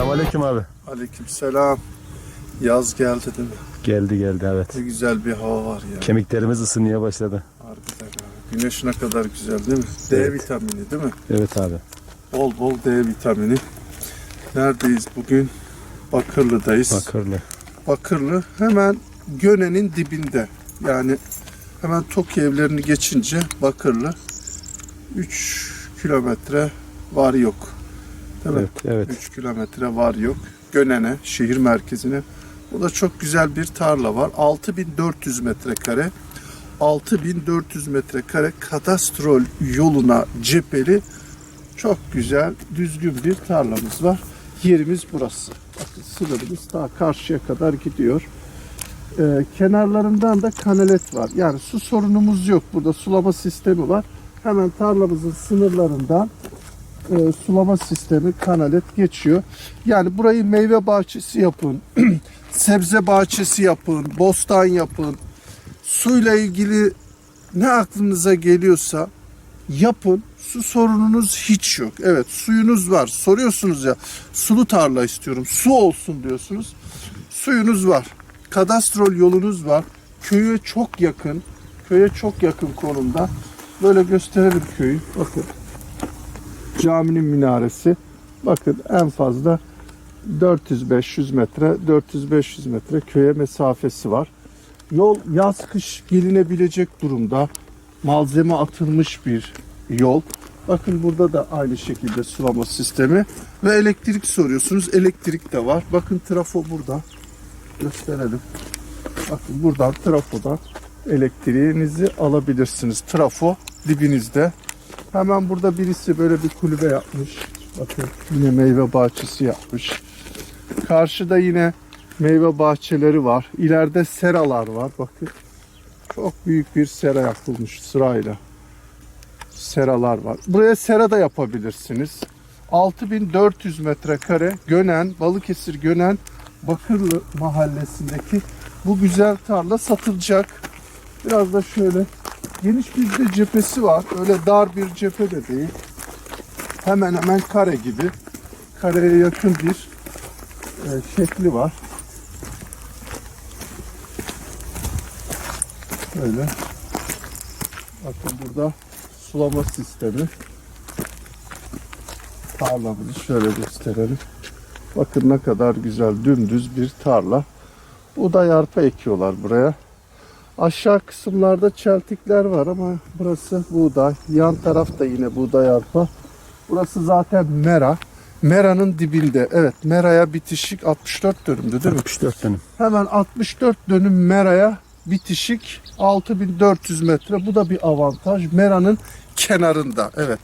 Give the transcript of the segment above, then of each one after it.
Selamünaleyküm abi. Aleykümselam. Yaz geldi değil mi? Geldi geldi evet. Ne güzel bir hava var ya. Kemiklerimiz ısınmaya başladı. Harbiden ha. Güneş ne kadar güzel değil mi? D Evet. vitamini değil mi? Evet abi. Bol bol D vitamini. Neredeyiz bugün? Bakırlı'dayız. Bakırlı. Bakırlı hemen Göne'nin dibinde. Yani hemen Toki evlerini geçince Bakırlı 3 kilometre var yok. Değil mi? Evet evet. 3 kilometre var yok. Gönen'e, şehir merkezine. Bu da çok güzel bir tarla var. 6400 metrekare. 6400 metrekare kadastrol yoluna cepheli çok güzel, düzgün bir tarlamız var. Yerimiz burası. Bakın sınırımız daha karşıya kadar gidiyor. Ee, kenarlarından da kanalet var. Yani su sorunumuz yok. Burada sulama sistemi var. Hemen tarlamızın sınırlarından e, sulama sistemi kanalet geçiyor. Yani burayı meyve bahçesi yapın, sebze bahçesi yapın, bostan yapın. Suyla ilgili ne aklınıza geliyorsa yapın. Su sorununuz hiç yok. Evet suyunuz var. Soruyorsunuz ya sulu tarla istiyorum. Su olsun diyorsunuz. Suyunuz var. Kadastrol yolunuz var. Köye çok yakın. Köye çok yakın konumda. Böyle gösterelim köyü. Bakın caminin minaresi. Bakın en fazla 400-500 metre, 400-500 metre köye mesafesi var. Yol yaz kış gelinebilecek durumda. Malzeme atılmış bir yol. Bakın burada da aynı şekilde sulama sistemi ve elektrik soruyorsunuz. Elektrik de var. Bakın trafo burada. Gösterelim. Bakın buradan trafodan elektriğinizi alabilirsiniz. Trafo dibinizde. Hemen burada birisi böyle bir kulübe yapmış. Bakın yine meyve bahçesi yapmış. Karşıda yine meyve bahçeleri var. İleride seralar var. Bakın çok büyük bir sera yapılmış sırayla. Seralar var. Buraya sera da yapabilirsiniz. 6400 metrekare Gönen, Balıkesir Gönen Bakırlı mahallesindeki bu güzel tarla satılacak. Biraz da şöyle geniş bir de cephesi var. Öyle dar bir cephe de değil. Hemen hemen kare gibi. Kareye yakın bir e, şekli var. Böyle. Bakın burada sulama sistemi. Tarlamızı şöyle gösterelim. Bakın ne kadar güzel dümdüz bir tarla. Buğday arpa ekiyorlar buraya. Aşağı kısımlarda çeltikler var ama burası buğday. Yan taraf da yine buğday arpa. Burası zaten mera. Mera'nın dibinde. Evet Mera'ya bitişik 64 dönümdü değil mi? 64 dönüm. Hemen 64 dönüm Mera'ya bitişik 6400 metre. Bu da bir avantaj. Mera'nın kenarında. Evet.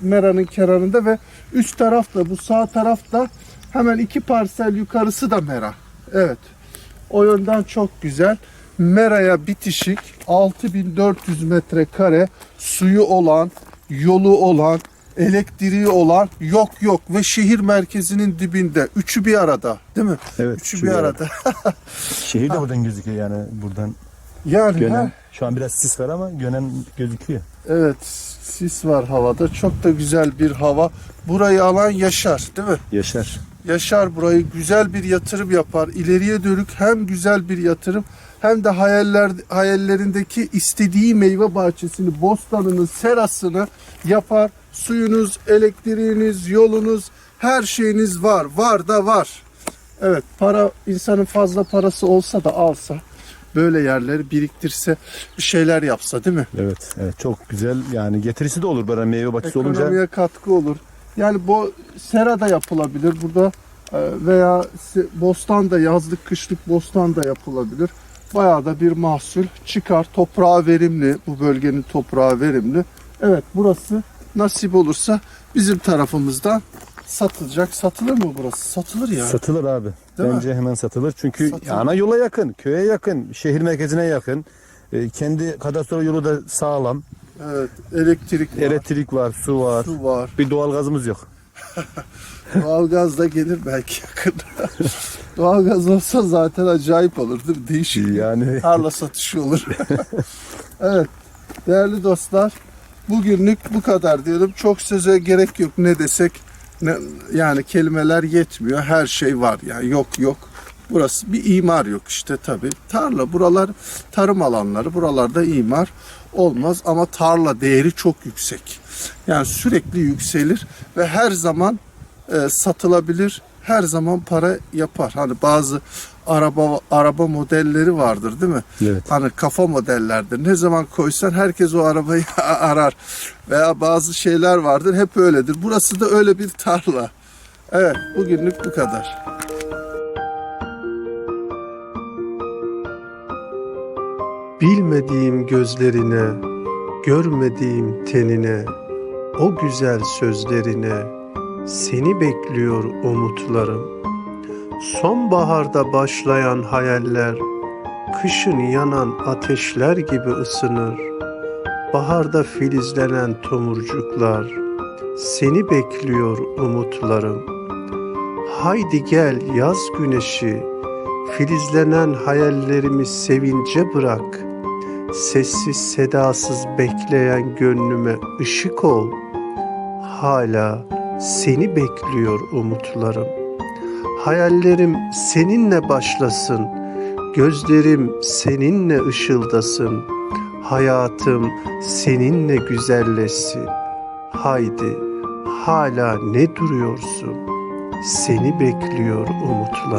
Mera'nın kenarında ve üst tarafta bu sağ tarafta hemen iki parsel yukarısı da Mera. Evet. O yönden çok güzel. Mera'ya bitişik 6400 metrekare suyu olan, yolu olan, elektriği olan yok yok ve şehir merkezinin dibinde. Üçü bir arada değil mi? Evet. Üçü bir yer. arada. Şehir de buradan gözüküyor yani buradan. Yani Gönen. ha, Şu an biraz sis var ama Gönen gözüküyor. evet sis var havada. Çok da güzel bir hava. Burayı alan yaşar değil mi? Yaşar. Yaşar burayı güzel bir yatırım yapar. İleriye dönük hem güzel bir yatırım hem de hayaller hayallerindeki istediği meyve bahçesini, bostanını, serasını yapar. Suyunuz, elektriğiniz, yolunuz, her şeyiniz var. Var da var. Evet, para insanın fazla parası olsa da alsa böyle yerleri biriktirse bir şeyler yapsa değil mi? Evet. Evet çok güzel yani getirisi de olur böyle meyve bahçesi olunca. Ekonomiye katkı olur. Yani bu sera da yapılabilir burada e, veya bostan da yazlık kışlık bostan da yapılabilir. Bayağı da bir mahsul çıkar. Toprağı verimli. Bu bölgenin toprağı verimli. Evet burası nasip olursa bizim tarafımızdan satılacak. Satılır mı burası? Satılır ya. Satılır abi. Değil mi? Bence hemen satılır. Çünkü Satılır. ana yola yakın, köye yakın, şehir merkezine yakın. E, kendi kadastro yolu da sağlam. evet. Elektrik var. Elektrik var, su var. Su var. Bir doğal gazımız yok. Doğalgaz da gelir belki yakında. Doğalgaz olsa zaten acayip olur değil mi? Değişik Yani tarla satışı olur. evet. Değerli dostlar, bugünlük bu kadar diyorum. Çok söze gerek yok ne desek. ne, yani kelimeler yetmiyor. Her şey var. Yani yok yok. Burası bir imar yok işte tabii. Tarla buralar tarım alanları. Buralarda imar olmaz ama tarla değeri çok yüksek. Yani sürekli yükselir ve her zaman e, satılabilir. Her zaman para yapar. Hani bazı araba araba modelleri vardır değil mi? Evet. Hani kafa modellerdir. Ne zaman koysan herkes o arabayı arar. Veya bazı şeyler vardır. Hep öyledir. Burası da öyle bir tarla. Evet, bugünlük bu kadar. Bilmediğim gözlerine, görmediğim tenine, o güzel sözlerine, seni bekliyor umutlarım. Sonbaharda başlayan hayaller, kışın yanan ateşler gibi ısınır. Baharda filizlenen tomurcuklar, seni bekliyor umutlarım. Haydi gel yaz güneşi, filizlenen hayallerimi sevince bırak. Sessiz sedasız bekleyen gönlüme ışık ol. Hala seni bekliyor umutlarım. Hayallerim seninle başlasın. Gözlerim seninle ışıldasın. Hayatım seninle güzelleşsin. Haydi hala ne duruyorsun? Seni bekliyor umutlar.